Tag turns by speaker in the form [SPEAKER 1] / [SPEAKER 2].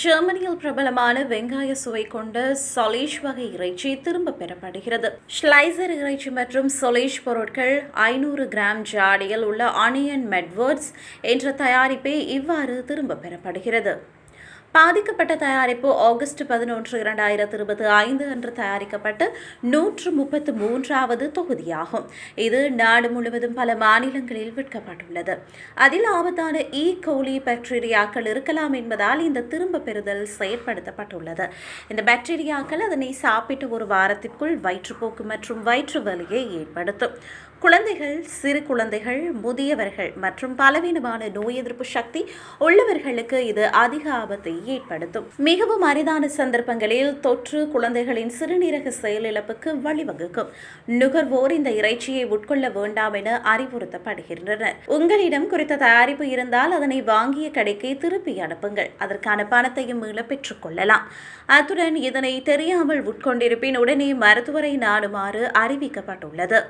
[SPEAKER 1] ஜெர்மனியில் பிரபலமான வெங்காய சுவை கொண்ட சொலேஷ் வகை இறைச்சி திரும்ப பெறப்படுகிறது. ஸ்லைசர் இறைச்சி மற்றும் சொலேஷ் பொருட்கள் ஐநூறு கிராம் ஜாடியில் உள்ள ஆனியன் மெட்வர்ட்ஸ் என்ற தயாரிப்பே இவ்வாறு திரும்ப பெறப்படுகிறது. பாதிக்கப்பட்ட தயாரிப்பு ஆகஸ்ட் பதினொன்று இரண்டாயிரத்தி இருபத்தி ஐந்து அன்று தயாரிக்கப்பட்டு நூற்று முப்பத்து மூன்றாவது தொகுதியாகும். இது நாடு முழுவதும் பல மாநிலங்களில் விற்கப்பட்டுள்ளது. அதில் ஆபத்தான ஈ கோலி பாக்டீரியாக்கள் இருக்கலாம் என்பதால் இந்த திரும்ப பெறுதல் செயற்படுத்தப்பட்டுள்ளது. இந்த பாக்டீரியாக்கள் அதனை சாப்பிட்டு ஒரு வாரத்திற்குள் வயிற்றுப்போக்கு மற்றும் வயிற்று வலியை ஏற்படுத்தும். குழந்தைகள் சிறு குழந்தைகள் முதியவர்கள் மற்றும் பலவீனமான நோய் எதிர்ப்பு சக்தி உள்ளவர்களுக்கு இது அதிக ஆபத்தை ஏற்படுத்தும் மிகவும் அரிதான சந்தர்ப்பங்களில் தொற்று குழந்தைகளின் சிறுநீரக செயலிழப்புக்கு வழிவகுக்கும். நுகர்வோர் இந்த இறைச்சியை உட்கொள்ள வேண்டாம் என அறிவுறுத்தப்படுகின்றனர். உங்களிடம் குறித்த தயாரிப்பு இருந்தால் அதனை வாங்கிய கடைக்கு திருப்பி அனுப்புங்கள். அதற்கான பணத்தையும் மீள பெற்றுக் கொள்ளலாம். அத்துடன் இதனை தெரியாமல் உட்கொண்டிருப்பின் உடனே மருத்துவரை நாடுமாறு அறிவிக்கப்பட்டுள்ளது.